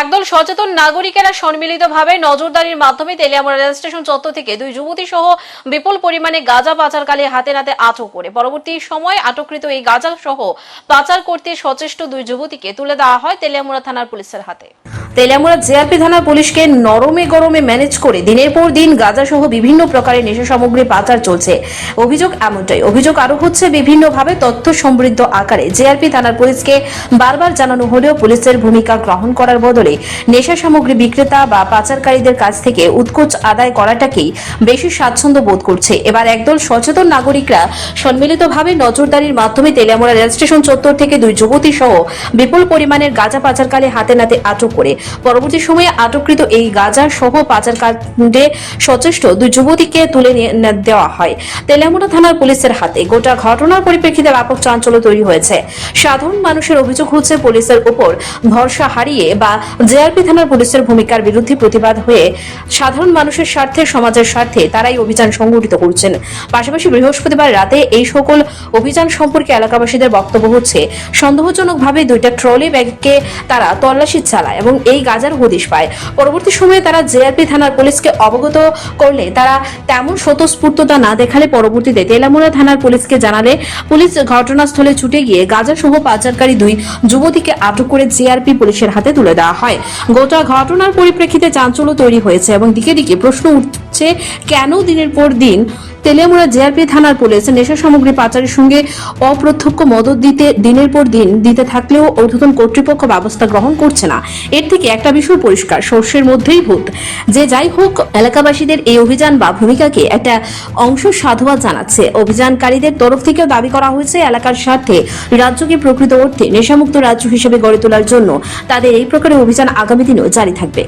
একদল সচেতন নাগরিকেরা সম্মিলিতভাবে নজরদারির মাধ্যমে তেলিয়ামুড়া রেল স্টেশন চত্বর থেকে দুই যুবতী সহ বিপুল পরিমাণে গাঁজা পাচারকালে হাতে নাতে আটক করে। পরবর্তী সময় আটককৃত এই গাঁজা সহ পাচার করতে সচেষ্ট দুই যুবতীকে তুলে দেওয়া হয় তেলিয়ামুড়া থানার পুলিশের হাতে। তেলিয়ামুড়া জেআরপি থানার পুলিশকে নরমে গরমে ম্যানেজ করে দিনের পর দিন গাঁজা সহ বিভিন্ন প্রকারের নেশা সামগ্রী পাচার চলছে। অভিযোগ এমনটাই। অভিযোগ আরও হচ্ছে, বিভিন্নভাবে তথ্য সমৃদ্ধ আকারে। জেআরপি থানার পুলিশকে বারবার জানানো হলেও পুলিশের ভূমিকা গ্রহণ করার বদলে নেশা সামগ্রী বিক্রেতা বা পাচারকারীদের কাছ থেকে উৎকোচ আদায় করাটাকেই বেশি স্বাচ্ছন্দ্য বোধ করছে। এবার একদল সচেতন নাগরিকরা সম্মিলিতভাবে নজরদারির মাধ্যমে তেলিয়ামুড়া রেল স্টেশন চত্বর থেকে দুই যুবতী সহ বিপুল পরিমাণের গাঁজা পাচারকালে হাতে নাতে আটক করে পরবর্তী সময়ে আটককৃত এই গাঁজা সহ পাচার কাণ্ডে সচেষ্ট দুই যুবতীকে তুলে দেওয়া হয়। তেলিয়ামুড়া থানার পুলিশের হাতে গোটা ঘটনার পরিপ্রেক্ষিতে ব্যাপক চাঞ্চল্য তৈরি হয়েছে। সাধারণ মানুষের অভিযোগ হচ্ছে পুলিশের উপর ভরসা হারিয়ে বা জেআরপি থানার পুলিশের ভূমিকার বিরুদ্ধে প্রতিবাদ হয়ে সাধারণ মানুষের স্বার্থে, সমাজের স্বার্থে তারাই অভিযান সংগঠিত করছেন। পাশাপাশি বৃহস্পতিবার রাতে এই সকল অভিযান সম্পর্কে এলাকাবাসীদের বক্তব্য হচ্ছে, সন্দেহজনকভাবে দুইটা ট্রলি ব্যাগকে তারা তল্লাশি চালায় এবং এই গাজার হদিশ পায়। পরবর্তী সময়ে তারা জেআরপি থানার পুলিশকে অবগত করলে তারা তেমন স্বতঃস্ফূর্ততা না দেখালে পরবর্তীতে তেলামুড়া থানার পুলিশকে জানালে পুলিশ ঘটনাস্থলে ছুটে গিয়ে গাজা সহ পাচারকারী দুই যুবতীকে আটক করে জেআরপি পুলিশের হাতে তুলে দেওয়া হয়। গোটা ঘটনার পরিপ্রেক্ষিতে চাঞ্চল্য তৈরি হয়েছে এবং দিকে দিকে প্রশ্ন উঠছে কেন দিনের পর দিন তেলিয়ামুড়া জেআরপি থানার পুলিশ নেশা সামগ্রী পাচারের সঙ্গে অপ্রত্যক্ষ মদত দিতে দিনের পর দিন দিতে থাকলেও ঊর্ধ্বতন কর্তৃপক্ষ ব্যবস্থা গ্রহণ করছে না। এর থেকে একটা বিষয় পরিষ্কার, সর্ষের মধ্যেই ভূত। যে যাই হোক, এলাকাবাসীদের এই অভিযান বা ভূমিকাকে একটা অংশ সাধুবাদ জানাচ্ছে। অভিযানকারীদের তরফ থেকেও দাবি করা হয়েছে, এলাকার স্বার্থে রাজ্যকে প্রকৃত অর্থে নেশামুক্ত রাজ্য হিসেবে গড়ে তোলার জন্য তাদের এই প্রকারের অভিযান আগামী দিনেও জারি থাকবে।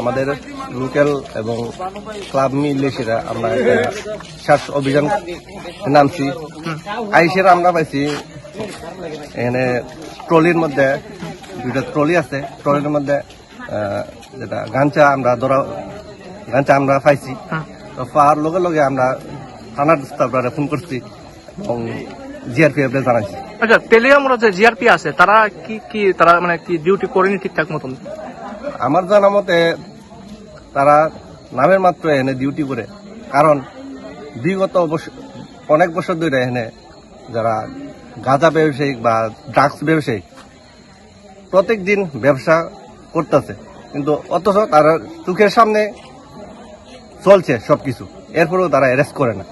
আমাদের লোকাল এবং ক্লাব মিলে সেটা আমরা সার্চ অভিযান নামছি। আইসের আমরা পাইছি, এখানে ট্রলির মধ্যে, দুইটা ট্রলি আছে। ট্রলির মধ্যে যেটা গাঞ্চা আমরা ধরা গাঞ্চা আমরা পাইছি। তো পাওয়ার লগে লগে আমরা থানার স্টাফরা ফোন করছি এবং জিআরপিএফ জানাইছি। আচ্ছা তেলিয়ামুড়া যে জিআরপি আছে। তারা কি কি, তারা মানে কি ডিউটি করেনি ঠিকঠাক মতন? আমার জানা মতে তারা নামের মাত্র এখানে ডিউটি করে। কারণ বিগত অনেক বছর ধরে এখানে যারা গাঁজা ব্যবসায়িক বা ড্রাগস ব্যবসায়িক প্রত্যেক দিন ব্যবসা করতেছে। কিন্তু অথচ তারা চোখের সামনে চলছে সব সবকিছু। এরপরেও তারা অ্যারেস্ট করে না।